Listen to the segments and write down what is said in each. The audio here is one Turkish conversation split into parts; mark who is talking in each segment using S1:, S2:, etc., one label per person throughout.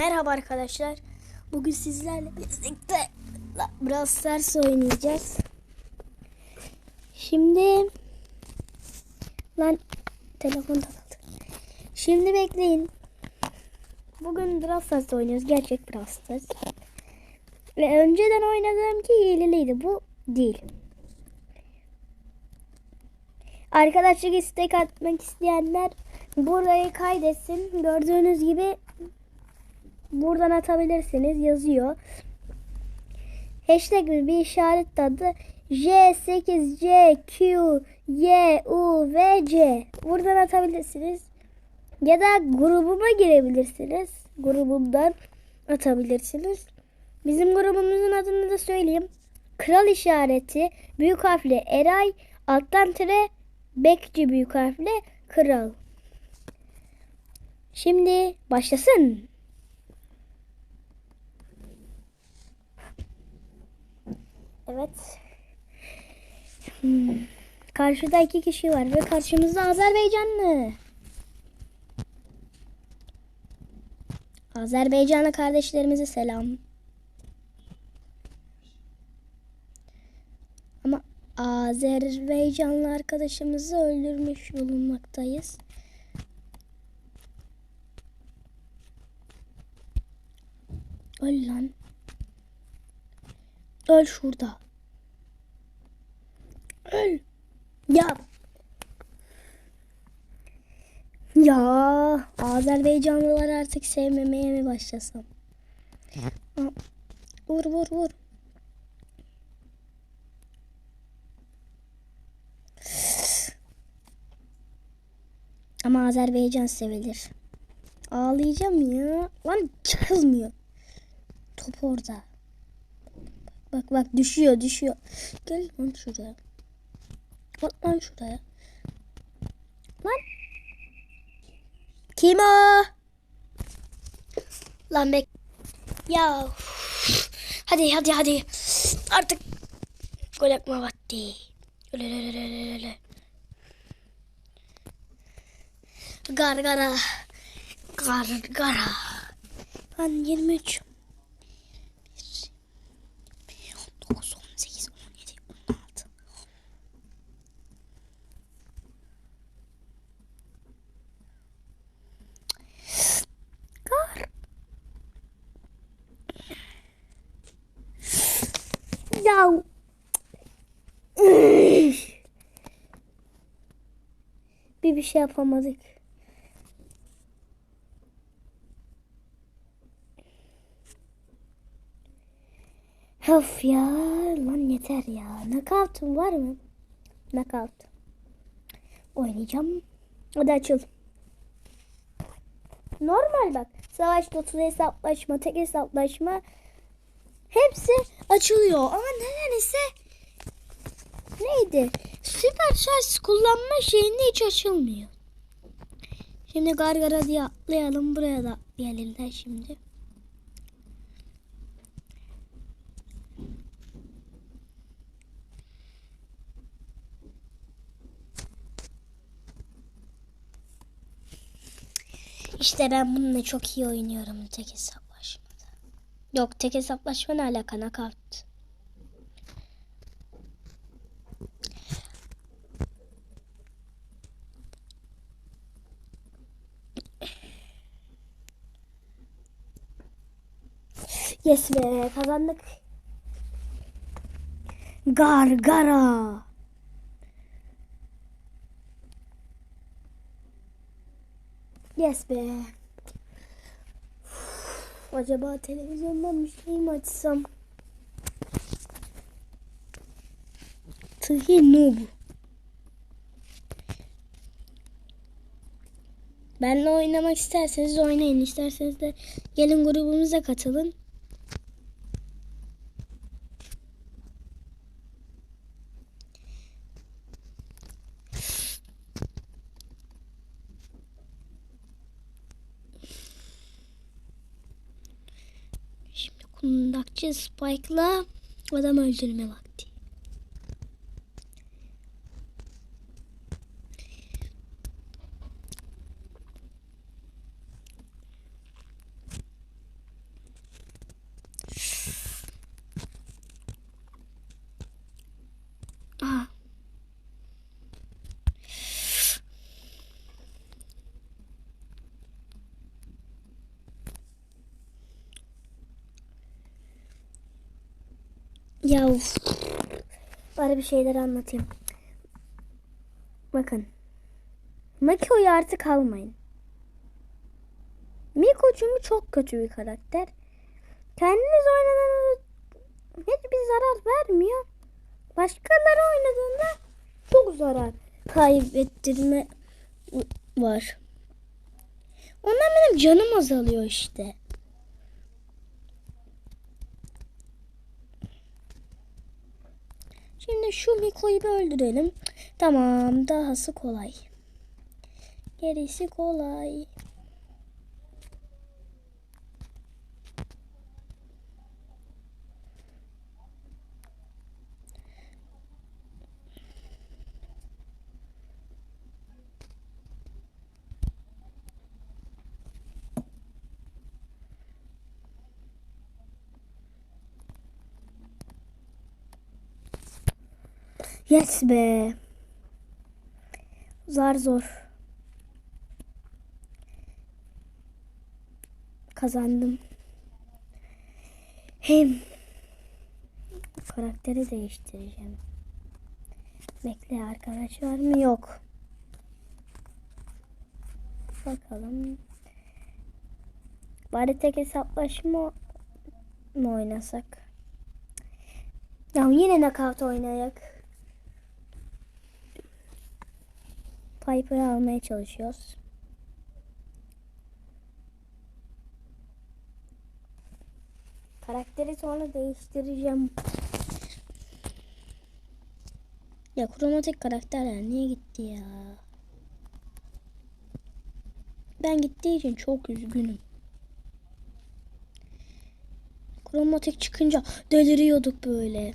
S1: Merhaba arkadaşlar. Bugün sizlerle birlikte biraz Stars oynayacağız. Şimdi lan telefon takıldı. Şimdi bekleyin. Bugün Brawl Stars oynuyoruz. Gerçek Brawl Stars. Ve önceden oynadığım ki hileliydi. Bu değil. Arkadaşlık istek atmak isteyenler burayı kaydetsin. Gördüğünüz gibi buradan atabilirsiniz. Yazıyor. Hashtag bir işaret adı J8C Q Y U V C. Buradan atabilirsiniz. Ya da grubuma girebilirsiniz. Grubumdan atabilirsiniz. Bizim grubumuzun adını da söyleyeyim. Kral işareti büyük harfle Eray alttan tire bekçi büyük harfle kral. Şimdi başlasın. Evet. Hmm. Karşıda iki kişi var ve karşımızda Azerbaycanlı. Azerbaycanlı kardeşlerimize selam. Ama Azerbaycanlı arkadaşımızı öldürmüş bulunmaktayız. Öl lan. Öl şurada. Öl. Ya. Ya Azerbaycanlılar artık sevmemeye mi başlasam? Vur vur vur. Ama Azerbaycan sevilir. Ağlayacağım ya. Lan kızmıyor. Top orada. Bak bak düşüyor düşüyor. Gel lan şuraya. Bak lan şuraya. Lan. Kim o? Lan bek. Ya. Hadi hadi hadi. Artık gol atma vakti. Öyle öyle öyle öyle. Gargara. Gargara. Lan 23. 9, 18, 17, 16. Kar. Ya. Üf. Bir bir şey yapamadık. Of ya lan yeter ya. Knockout'um var mı? Knockout. Oynayacağım. Hadi açıl. Normal bak. Savaş dotu hesaplaşma, tek hesaplaşma hepsi açılıyor. Ama nedense neydi? Süper şarj kullanma şeyinde hiç açılmıyor. Şimdi gargara diye atlayalım. Buraya da atlayalım şimdi. İşte ben bununla çok iyi oynuyorum tek hesaplaşmada. Yok tek hesaplaşma ne alaka nakavt. Yes be kazandık. Gargara. Yes be. Acaba televizyondan bir şey mi açsam? Tıhi noob. Benle oynamak isterseniz oynayın. İsterseniz de gelin grubumuza katılın. Şimdi kundakçı Spike'la adam öldürme vakti. Ya. Bari bir şeyler anlatayım. Bakın. Makio'yu artık almayın. Miko çünkü çok kötü bir karakter. Kendiniz oynadığınızda hiçbir zarar vermiyor. Başkaları oynadığında çok zarar kaybettirme var. Ondan benim canım azalıyor işte. Şimdi şu Miko'yu bir öldürelim. Tamam dahası kolay. Gerisi kolay. Yes be. Zar zor. Kazandım. Hem karakteri değiştireceğim. Bekle arkadaş var mı? Yok. Bakalım. Bari tek hesaplaşma mı oynasak? Ya yine nakavt oynayak. Piper'ı almaya çalışıyoruz. Karakteri sonra değiştireceğim. Ya kromatik karakterler niye gitti ya? Ben gittiği için çok üzgünüm. Kromatik çıkınca deliriyorduk böyle.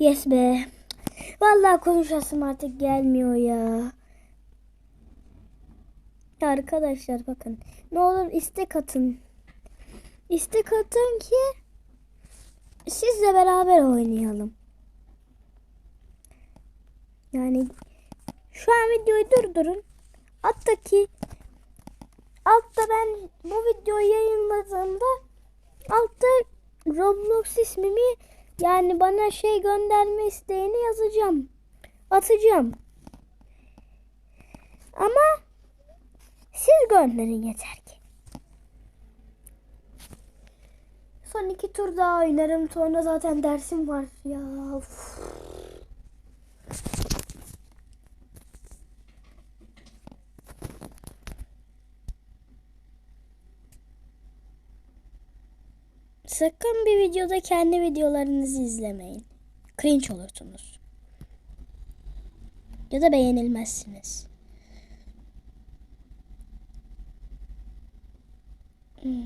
S1: Yes be. Vallahi konuşasım artık gelmiyor ya. Arkadaşlar bakın. Ne olur istek atın. İstek atın ki sizle beraber oynayalım. Yani şu an videoyu durdurun. Hatta ki altta ben bu videoyu yayınladığımda altta Roblox ismimi yani bana şey gönderme isteğini yazacağım. Atacağım. Ama siz gönderin yeter ki. Son iki tur daha oynarım. Sonra zaten dersim var ya. Uf. Sakın bir videoda kendi videolarınızı izlemeyin. Cringe olursunuz. Ya da beğenilmezsiniz. Hmm.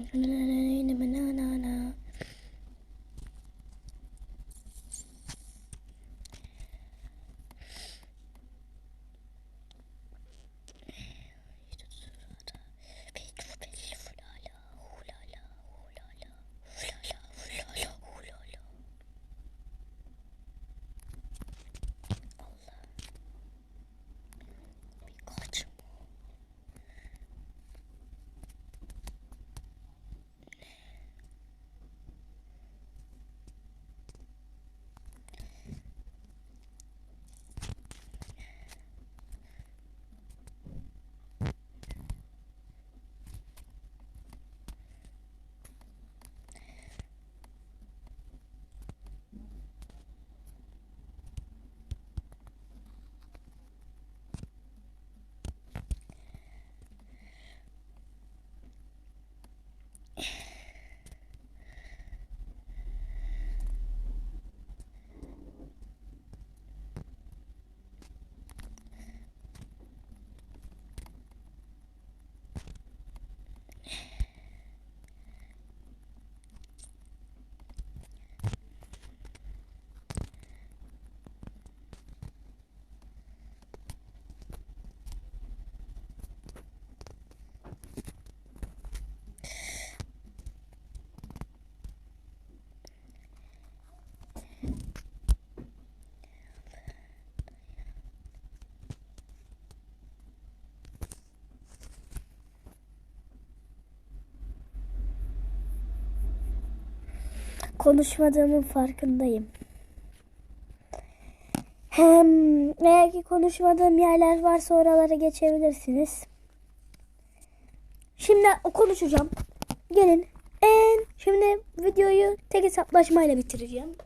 S1: Konuşmadığımın farkındayım. Hem eğer ki konuşmadığım yerler varsa oralara geçebilirsiniz. Şimdi konuşacağım. Gelin. En şimdi videoyu tek hesaplaşmayla bitireceğim.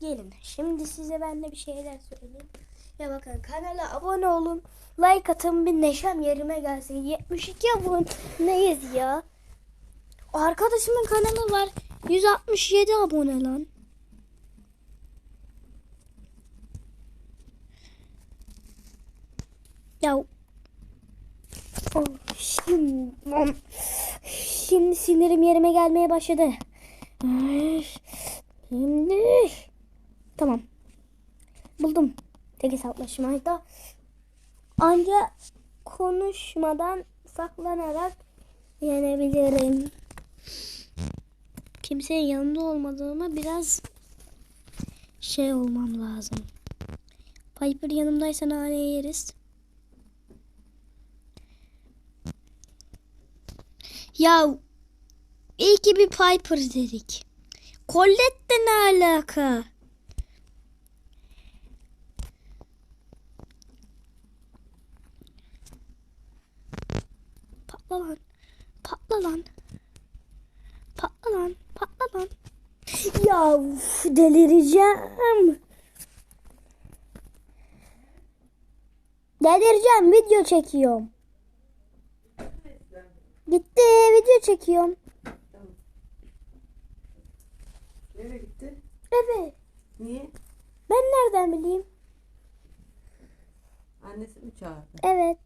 S1: Gelin. Şimdi size ben de bir şeyler söyleyeyim. Ya bakın kanala abone olun. Like atın bir neşem yerime gelsin. 72 aboneyiz ya. Arkadaşımın kanalı var. 167 abone lan. Ya Oh, şimdi, şimdi sinirim yerime gelmeye başladı. Şimdi tamam. Buldum. Tek hesaplaşmayı da ancak konuşmadan saklanarak yenebilirim. Kimsenin yanında olmadığıma biraz şey olmam lazım. Piper yanımdaysa nane yeriz. Ya iyi ki bir Piper dedik. Colette de ne alaka? Patla lan. Patla lan. Patla lan. Patla lan. Ya uf, delireceğim. Delireceğim. Video çekiyorum. Gitti. Video çekiyorum.
S2: Nereye gitti?
S1: Evet.
S2: Niye?
S1: Ben nereden bileyim?
S2: Annesi mi çağırdı?
S1: Evet.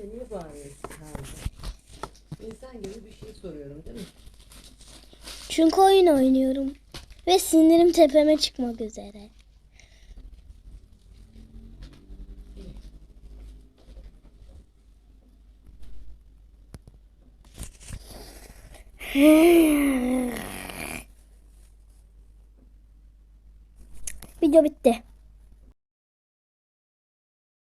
S2: Niye bağırıyorsun? İnsan gibi bir şey soruyorum değil mi?
S1: Çünkü oyun oynuyorum. Ve sinirim tepeme çıkmak üzere. Video bitti.